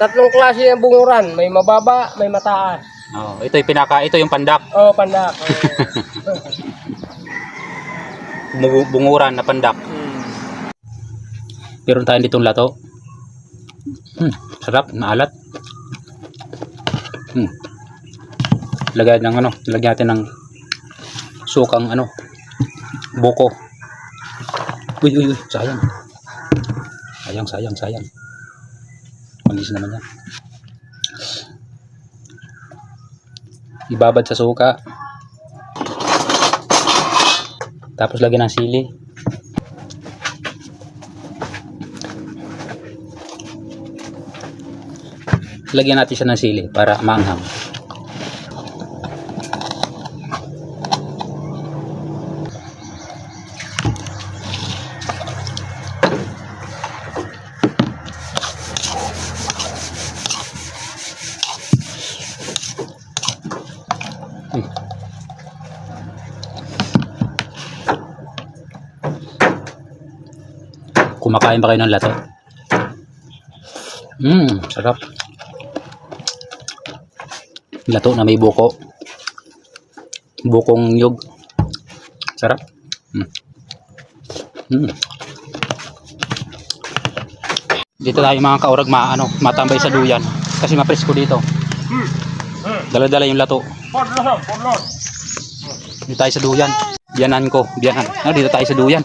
tatlong klase ng bunguran. May mababa, may mataas. Oh, ito yung pinaka, ito yung pandak. Oh, pandak. Bungu- Bunguran na pandak. Hmm. Meron tayo ditong lato. Hmm, sarap, maalat. Hmm. Lagyan ng ano, lagyan natin ng sukang ano, buko. Uy, uy, uy, sayang. Sayang, sayang, sayang. Malis naman yan. Ibabad sa suka. Tapos lagyan ng sili. lagyan natin siya ng sili para maanghang. Kumakain ba kayo ng lato? Mmm, sarap. Lato na may buko. Bukong nyug. Sarap. Mm. Mm. Dito tayo mga kaurag ma ano, matambay sa duyan kasi mapresko dito. Dala-dala yung lato. Dito tayo sa duyan. Biyanan ko, biyanan. Ano, dito tayo sa duyan.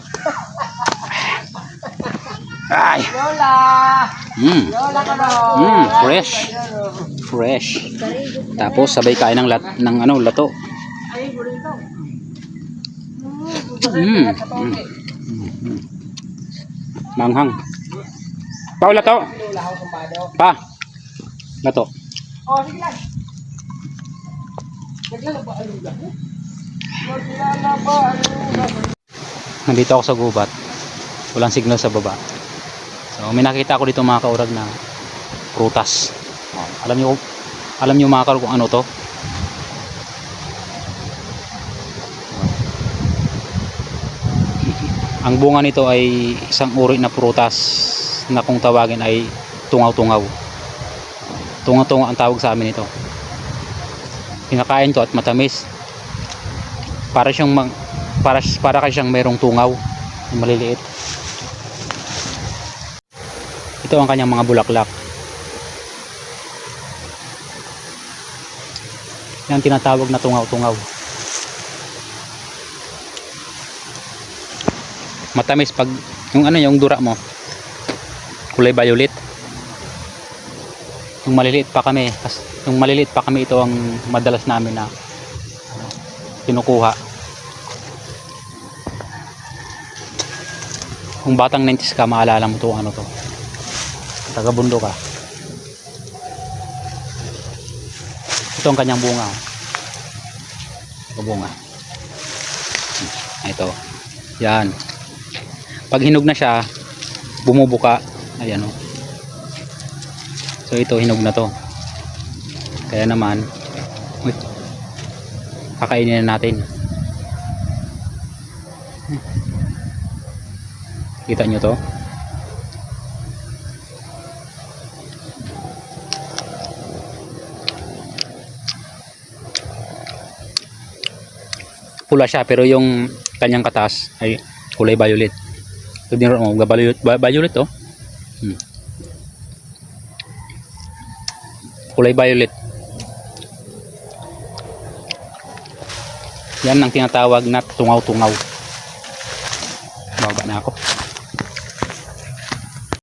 Ay. Lola! Mm. Lola ka na! Mm, fresh. Fresh. Tapos sabay kain ng lat ng ano, lato. Ay, burrito. Mm. Mm. Mm. Manghang. Pa lato. Pa. Lato. Oh, sige lang. Nandito ako sa gubat. Walang signal sa baba. So may nakita ako dito mga kaurag na prutas. Oh, alam niyo alam niyo mga kaurag kung ano to? Ang bunga nito ay isang uri na prutas na kung tawagin ay tungaw-tungaw. Tungaw-tungaw ang tawag sa amin ito. Kinakain to at matamis. Para siyang para para kasi siyang merong tungaw na maliliit. Ito ang kanyang mga bulaklak. Yan tinatawag na tungaw-tungaw. Matamis pag yung ano yung dura mo kulay violet. Yung maliliit pa kami, yung maliliit pa kami ito ang madalas namin na kinukuha. Kung batang 90s ka, maalala mo to ano to. Tagabundo ka. Ito ang kanyang bunga. Bunga. Ito. Yan. Pag hinog na siya, bumubuka. Ayan o. So ito, hinog na to. Kaya naman, kakainin na natin. Kita nyo to? Pula siya pero yung kanyang katas ay kulay violet. Ito din oh, violet, violet oh. Hmm. Kulay violet. Yan ang tinatawag na tungaw-tungaw. Baba na ako.